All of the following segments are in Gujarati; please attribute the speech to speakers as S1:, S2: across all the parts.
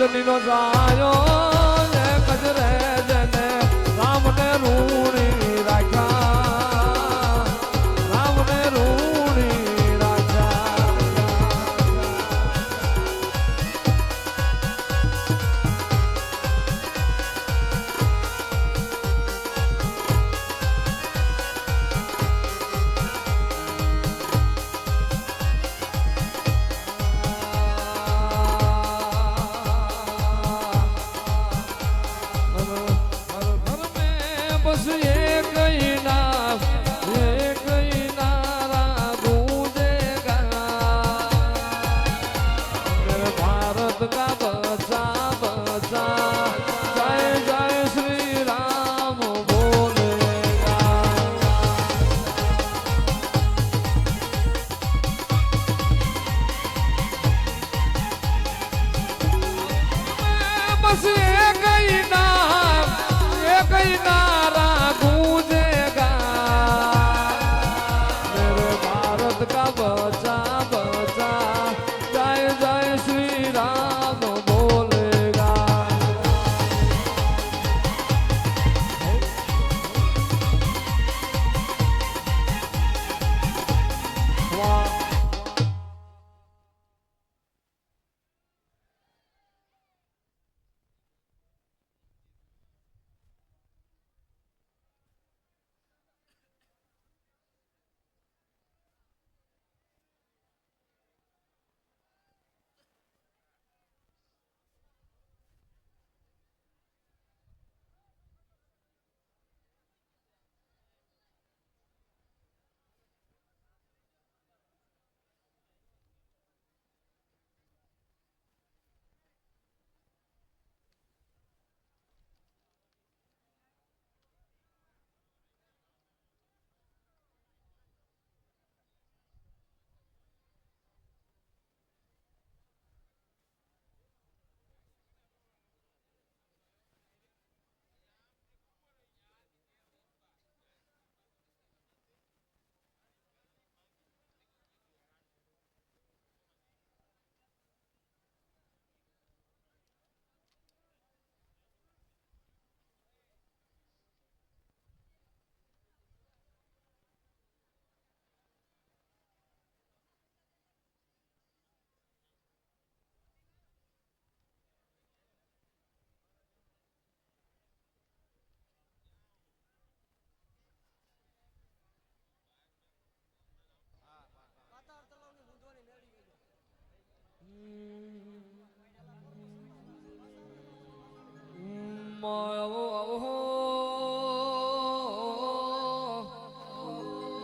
S1: અંજની નો જાયો.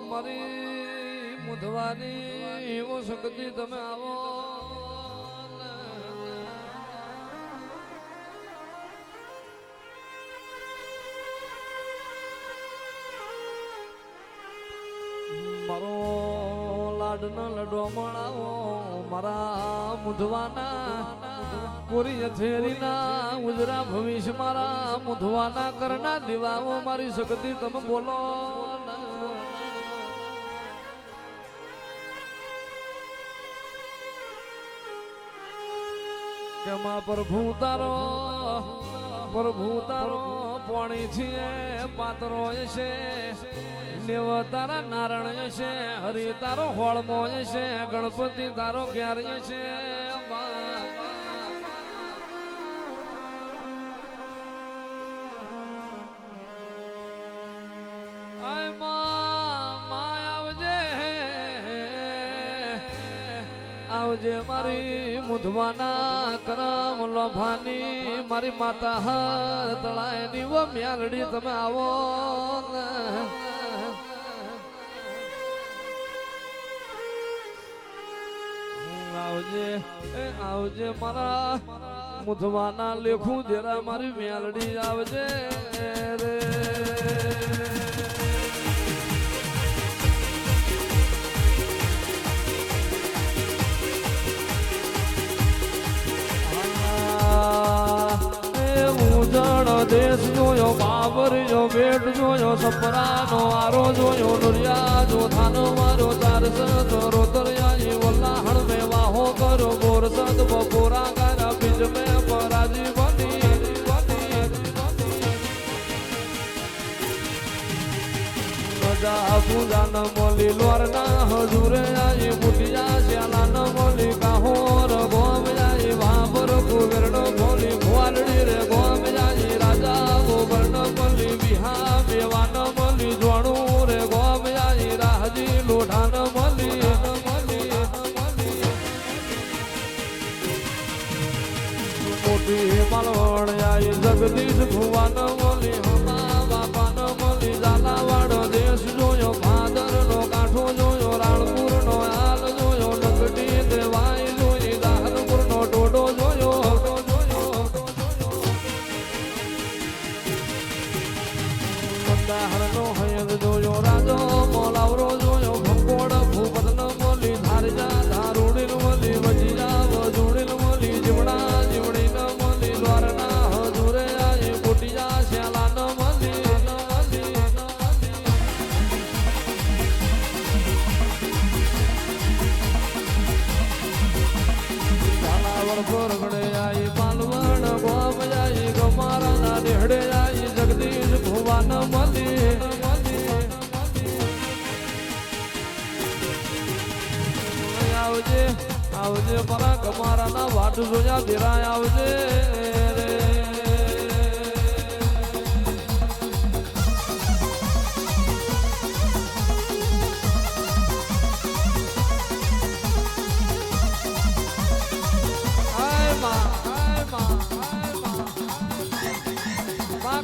S1: મારી મુધવાની એવો શક્તિ તમે આવો મારો લાડનો લડો મળાવો મારા મુધવાના કોરી અથેરીના ઉજરા ભવિષ્ય મારા મુધવાના કરના દીવાઓ મારી શક્તિ તમે બોલો કેમાં પ્રભુ તારો પ્રભુ તારો પાણી છે પાતરો છે દેવ તારા નારાયણ છે, હરિ તારો હોળમો છે, ગણપતિ તારો ઘેર છે. આવજે. મારી મુધવાના કરમ લોભાની, મારી માતા હર તળાયની વો મ્યાલડી તમે આવો આવજે, એ આવજે મારા મુથવાના લેખું જરા મારી મ્યાલડી આવજે રે. જોયો બાબર જો બેટ જોયો સપરાનો આરો જોયો નુરિયા જો થાનો મારો ચારસ રોતરિયા વલ્લાહણ મે પદ બપોરા ગાના બીજ મેં પરાજી બની બધા પૂજાના મોલી હજુરે આઈ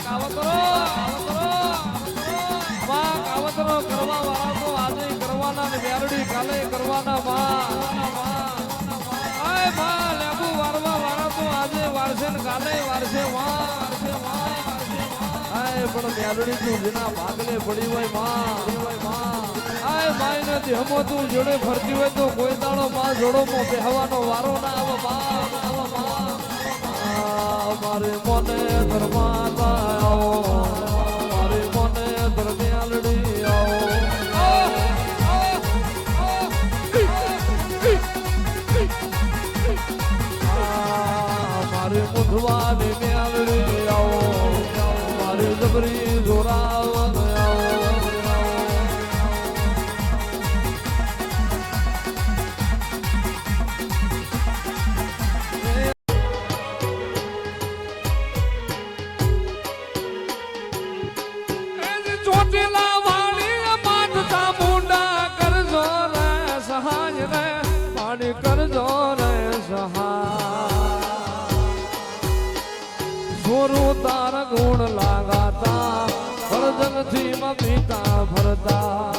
S1: કાવતરો કરવા વાળા આજે કરવાના ને વ્યારડી કાલે કરવાના માં, લેબુ વારવા વાળા તો આજે વારશે ને કાલે વારશે આય પણ મેલડી તું વિના ભાગલે પડી હોયમાં આય માય નથી હમો તું જોડે ફરતી હોય તો કોઈ દાડો માં જોડો માં બેહવાનો વારો ના આવે માં મારે મને ધર્માતા આવો. મારે મને ધર્મ્યાલડી આવો. મારે મુધવાની મ્યાલડી આવો. મારે જબરી પિતા ભરતા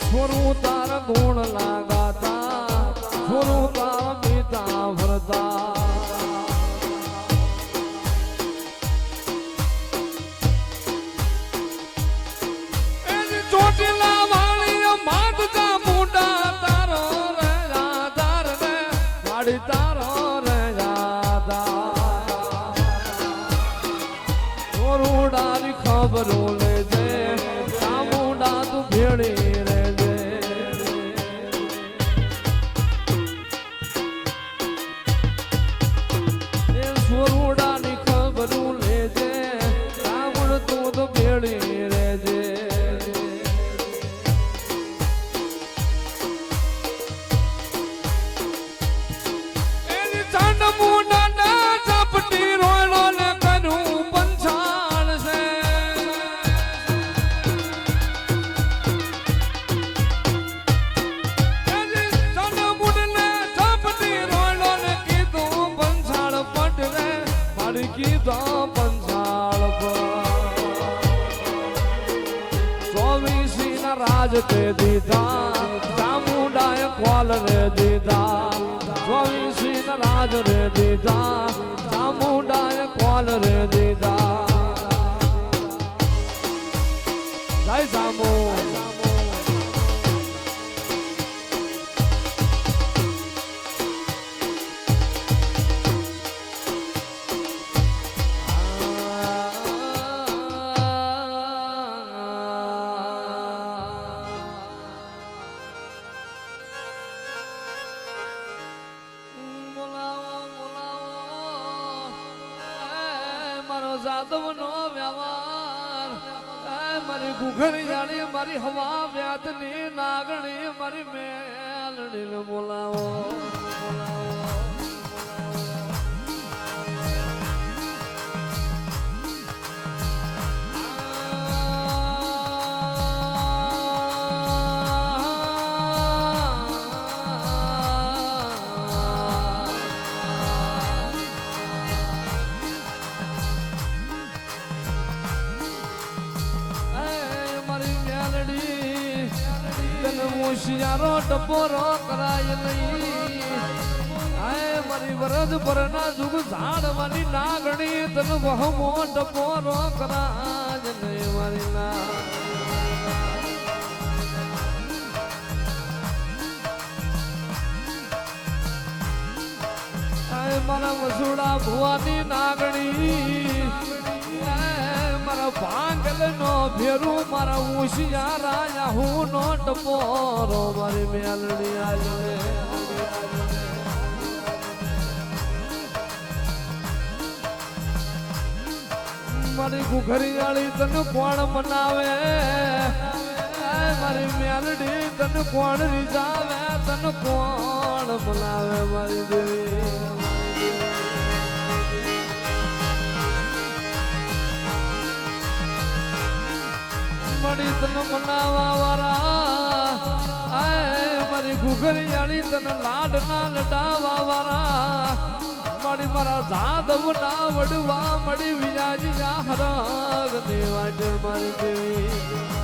S1: સ્વરૂ તાર ગુણ લાગા હોશિયારો ટપોરો કરાય નહીં. આય મારી વરદ પરના જુગ ઝાડવાની નાગણી, તન બહુ ટપોરો કરાય નહીં મારી ના. મારા વસુડા ભુવાની નાગણી ભાંગલ નો ફેરું મારા ઉશિયા રાયા, હું નો ટપોરો મારી મેલડી આજે મારી ઘુઘરિયાળી તન કોણ મનાવે? મારી મેલડી તન કોણ રીઝાવે? તન કોણ મનાવે મારી દેવી? મળી તને મનાવા વાળા આય, મારી ઘુઘરિયાળી તને લાડ ના લડાવા વાળા મારી મારા જાદવ ના વડવા મળી વિરાજી જા દેવા જ મારી દેવી.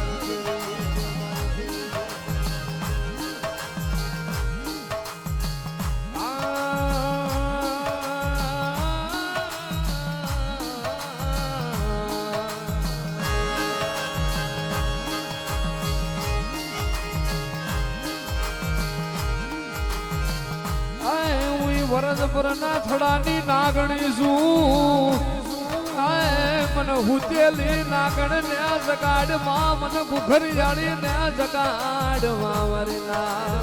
S1: પરના થડાની નાગણી આય, મને હુતેલી નાગણ ને જગાડમાં મને જાળી ને જગાડમાં વરના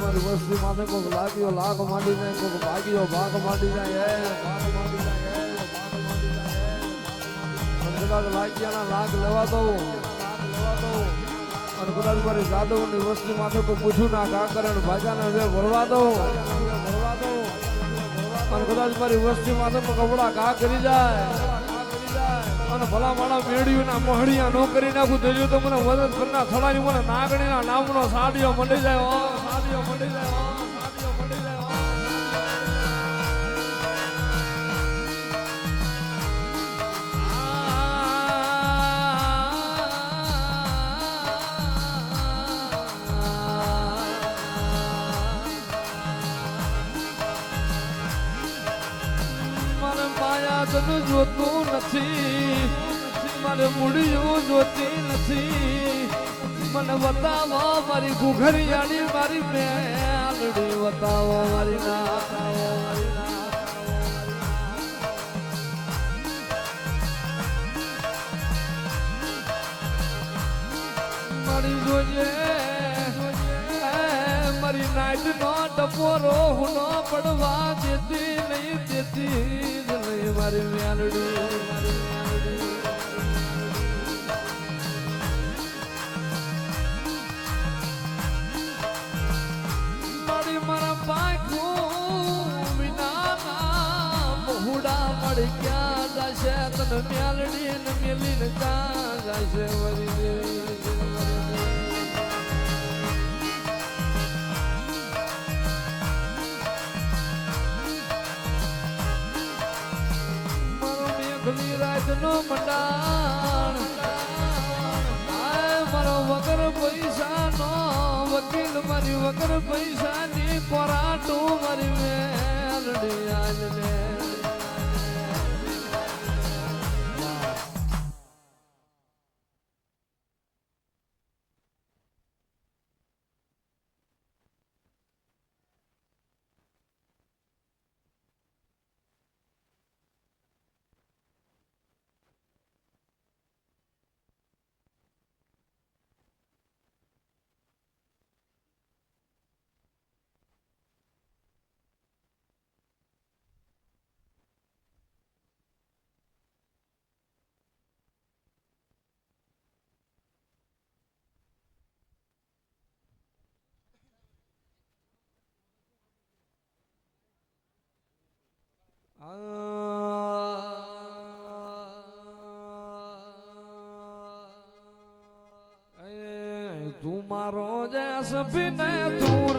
S1: મારી વસ્તી માથે કોઈક લાગ્યો, લાગ માંડી જાય કોઈક ભાગ્યો, ભાગ માંડી જાય એ કદાચ લાગ્યાના લાગ લેવા દઉં. અને મારી માથે કોઈ પૂછું ના કા કરે ને ભાજાને હવે ભરવા દઉં. અને કદાચ મારી માથે કપડા ઘા કરી જાય. અને ભલા માણા મેળ્યું ના મહડિયા નો કરી નાખું દેજો તો મને મદદ કરના થડાની મને નાગણીના નામનો સાડીઓ મળી જાય ઓ સાડીઓ મંડી જાય માયા જોતું નથી. મને મૂળિયું જોતી નથી. મને બતાવો મારી ઘુઘરિયાળી મારી મેલડી બતાવો મારી ના મારી ના મારી નાઈટ નો ટપોરો હું પડવા દેતી, નહીં દેતી નહીં મારી મેલડી મારી મારી પાંખું વિના બહુડા મળી ક્યાં જશે, તને મેલડી ને મેલી ને ક્યાં જશે વરી દેવી રાતનો મંડાણ. આય વગર પૈસાનો વકીલ મારી વગર પૈસાની કોરાટું મારી Meldi Ah. É, tu marrones, é bineto.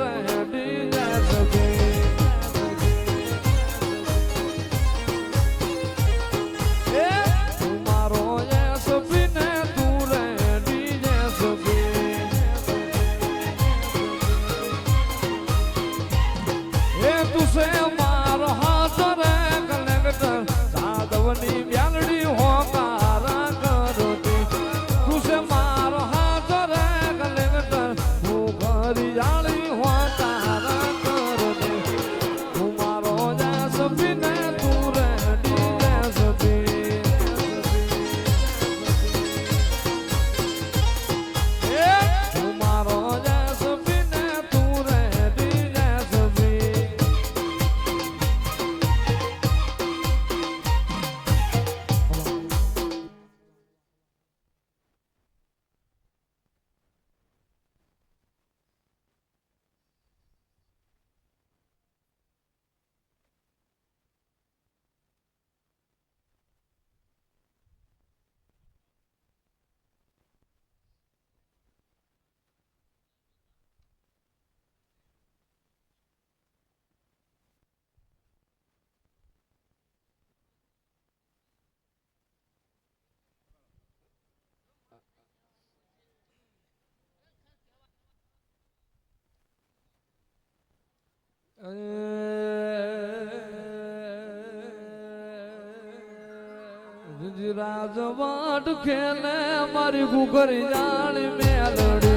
S1: રાજવાટ ખેલે મારી ગુગરી જાણ મેલડી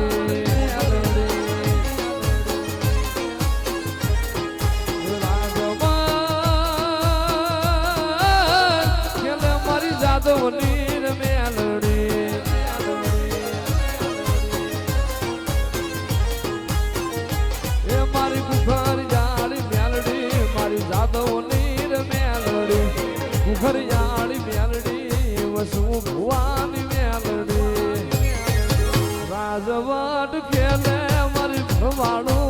S1: સુખવાની મેલડી. રાજવાટ ખેલે મારી ભવાડું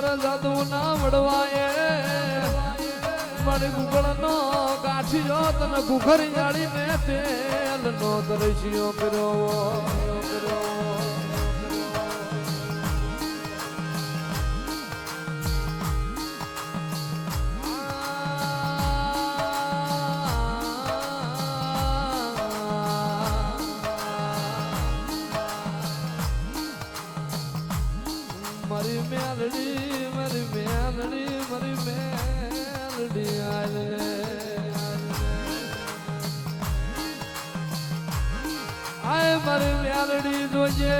S1: પર જાદુ ના વડવાય મારી ગુગળ નો કાઠીઓ તને ગુગર જાળીને તેલ નો દર્શિયો કર્યો કર્યો જોજે.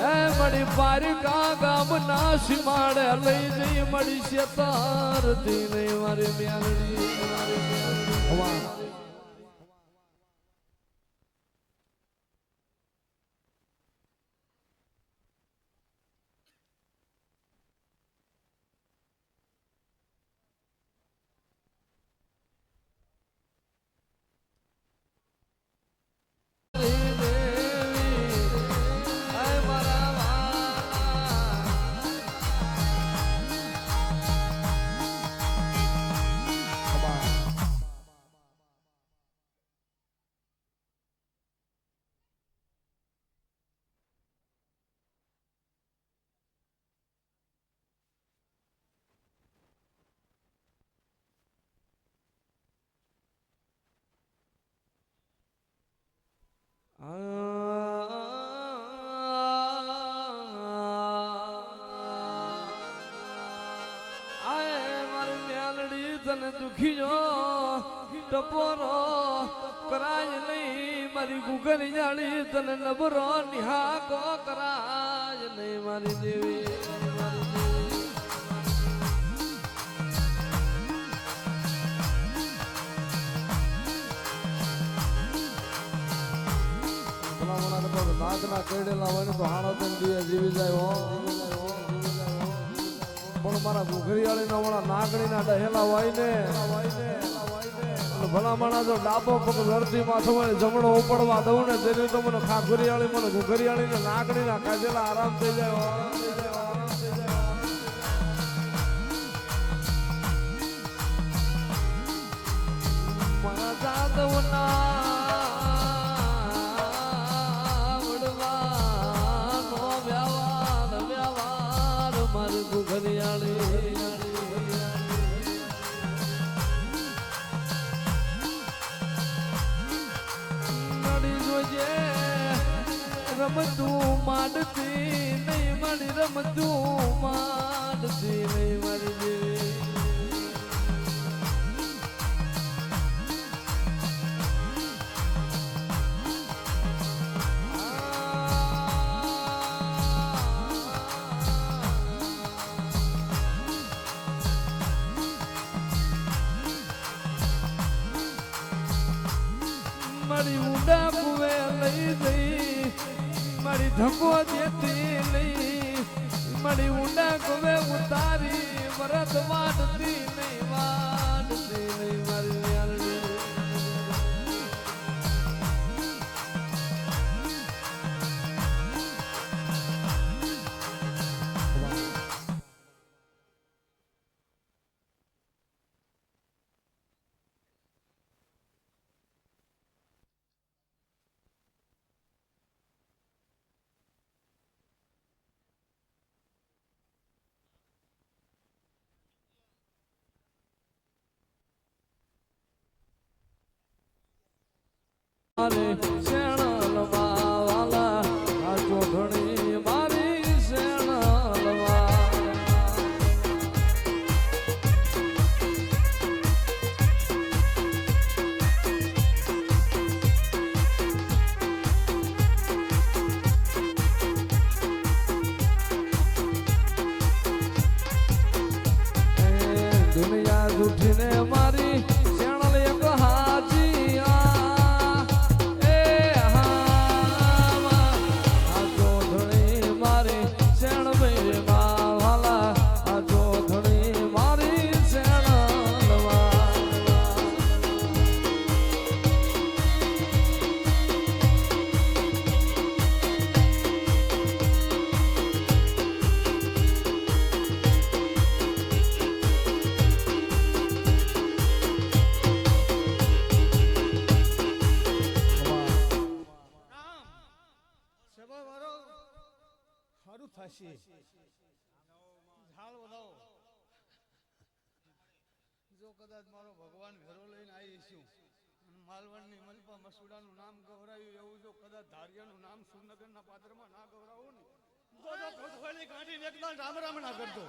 S1: હે મળી પારકા ગામ ના સીમાડે લઈ જઈ મળી શેતાર તી નહીં, મારી મ્યાલડી મારી મ્યાલડી તન દુખીઓ ટપોરો, કરાય નહીં મારી ગુગલ જાળી, તન નબરો નિહાકો, કરાય નહીં મારી દેવી. ભલામણા લોકો નાદના કેડેલા હોય ને તો હાણો તન જીવી જાય હો. પણ મારા ઘુઘરીયાળી ના વાળા નાગણી ના ડહેલા હોય ને ભલા માણા જો ડાબો પગ ધરતી માં થવાય જમણો ઉપડવા દઉં ને તેની તો મને ખાખુરીયાળી મને ઘુઘરીયાળી ને નાગણી ના કાજેલા આરામ થઈ જાય હો. મારા જોજે રમતું માંડતી નહીં મારી રમતું માંડતી નહીં મારી દેવી મારી ઊંડા કુવે લઈ જઈ મારી ધકો જેથી લઈ, મારી ઊંડા કુવે ઉતારી મરદ વાટતી નહીં વાટતી નહીં મારી
S2: Allez. Allez. માલવણની મલપા મસુડાનું નામ ગવરાયું એવું જો કદાચ ધારિયાનું નામ સુરનગરના પાત્રમાં ના ગવરાવું ને, તો તો કોથળીની કાઢીને એકદમ રામ રામ ના કરતો